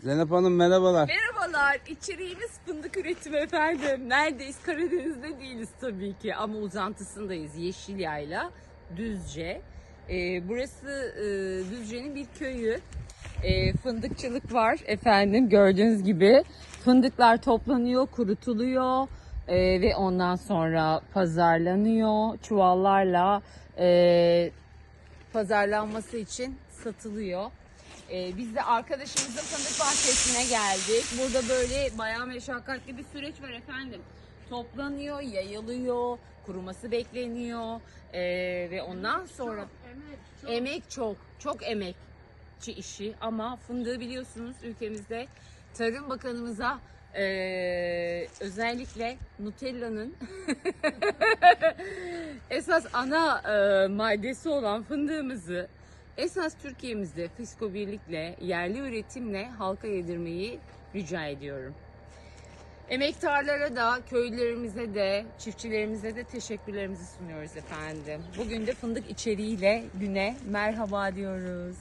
Zeynep Hanım merhabalar. Merhabalar, içeriğimiz fındık üretimi efendim. Neredeyiz? Karadeniz'de değiliz tabii ki ama uzantısındayız. Yeşilyayla, Düzce. Ee, burası e, Düzce'nin bir köyü. Ee, fındıkçılık var efendim gördüğünüz gibi. Fındıklar toplanıyor, kurutuluyor ee, ve ondan sonra pazarlanıyor. Çuvallarla e, pazarlanması için satılıyor. Ee, biz de arkadaşımızın fındık bahçesine geldik. Burada böyle bayağı meşakkatli bir süreç var efendim. Toplanıyor, yayılıyor, kuruması bekleniyor Ee, ve ondan sonra emek çok, çok emekçi işi ama fındığı biliyorsunuz ülkemizde Tarım Bakanımıza ee, özellikle Nutella'nın esas ana e, maddesi olan fındığımızı esas Türkiye'mizde Fisko Birlik'le yerli üretimle halka yedirmeyi rica ediyorum. Emektarlara da, köylülerimize de, çiftçilerimize de teşekkürlerimizi sunuyoruz efendim. Bugün de fındık içeriğiyle güne merhaba diyoruz.